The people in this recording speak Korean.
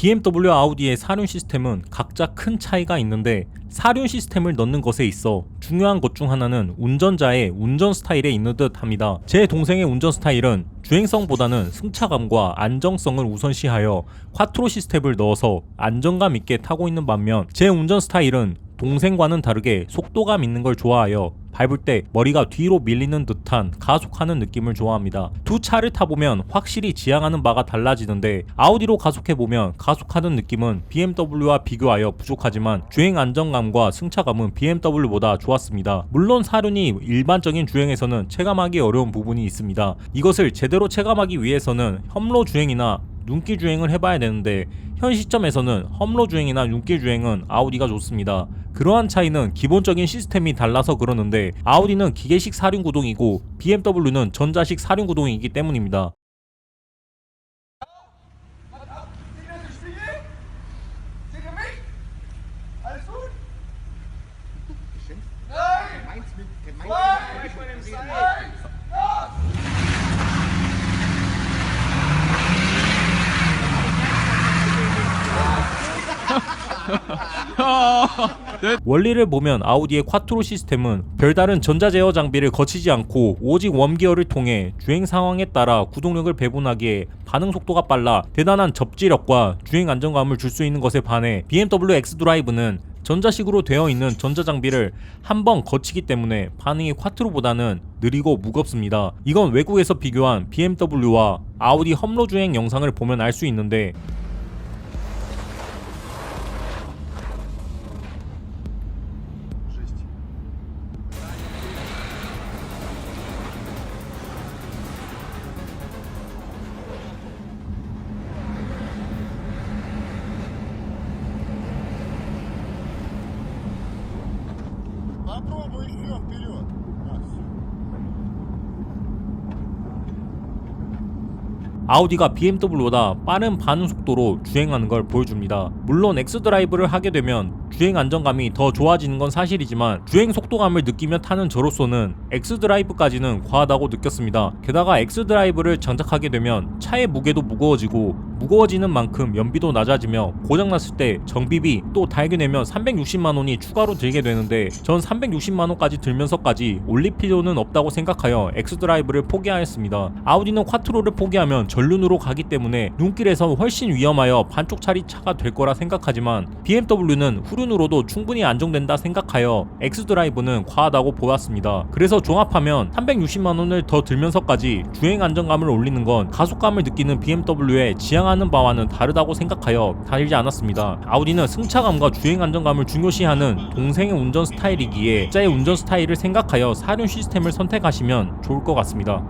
BMW, 아우디의 사륜 시스템은 각자 큰 차이가 있는데 사륜 시스템을 넣는 것에 있어 중요한 것 중 하나는 운전자의 운전 스타일에 있는 듯 합니다. 제 동생의 운전 스타일은 주행성보다는 승차감과 안정성을 우선시하여 콰트로 시스템을 넣어서 안정감 있게 타고 있는 반면 제 운전 스타일은 동생과는 다르게 속도감 있는 걸 좋아하여 밟을 때 머리가 뒤로 밀리는 듯한 가속하는 느낌을 좋아합니다. 두 차를 타보면 확실히 지향하는 바가 달라지는데 아우디로 가속해보면 가속하는 느낌은 BMW와 비교하여 부족하지만 주행 안정감과 승차감은 BMW보다 좋았습니다. 물론 사륜이 일반적인 주행에서는 체감하기 어려운 부분이 있습니다. 이것을 제대로 체감하기 위해서는 험로 주행이나 눈길 주행을 해봐야 되는데 현 시점에서는 험로 주행이나 눈길 주행은 아우디가 좋습니다. 그러한 차이는 기본적인 시스템이 달라서 그러는데 아우디는 기계식 사륜 구동이고 BMW는 전자식 사륜 구동이기 때문입니다. Nein! 원리를 보면 아우디의 콰트로 시스템은 별다른 전자 제어 장비를 거치지 않고 오직 웜기어를 통해 주행 상황에 따라 구동력을 배분하기에 반응 속도가 빨라 대단한 접지력과 주행 안정감을 줄 수 있는 것에 반해 BMW X 드라이브는 전자식으로 되어 있는 전자 장비를 한 번 거치기 때문에 반응이 콰트로보다는 느리고 무겁습니다. 이건 외국에서 비교한 BMW와 아우디 험로 주행 영상을 보면 알 수 있는데 Попробуй еще вперед. А, всё. 아우디가 BMW보다 빠른 반응 속도로 주행하는 걸 보여줍니다. 물론 X 드라이브를 하게 되면 주행 안정감이 더 좋아지는 건 사실이지만 주행 속도감을 느끼며 타는 저로서는 X 드라이브까지는 과하다고 느꼈습니다. 게다가 X 드라이브를 장착하게 되면 차의 무게도 무거워지고 무거워지는 만큼 연비도 낮아지며 고장났을 때 정비비 또 달게 내면 360만 원이 추가로 들게 되는데 전 360만 원까지 들면서까지 올릴 필요는 없다고 생각하여 X 드라이브를 포기하였습니다. 아우디는 콰트로를 포기하면 전륜으로 가기 때문에 눈길에서 훨씬 위험하여 반쪽 차리 차가 될 거라 생각하지만 BMW는 후륜으로도 충분히 안정된다 생각하여 X 드라이브는 과하다고 보았습니다. 그래서 종합하면 360만 원을 더 들면서까지 주행 안정감을 올리는 건 가속감을 느끼는 BMW의 지향하는 바와는 다르다고 생각하여 다르지 않았습니다. 아우디는 승차감과 주행 안정감을 중요시하는 동생의 운전 스타일이기에 자의 운전 스타일을 생각하여 사륜 시스템을 선택하시면 좋을 것 같습니다.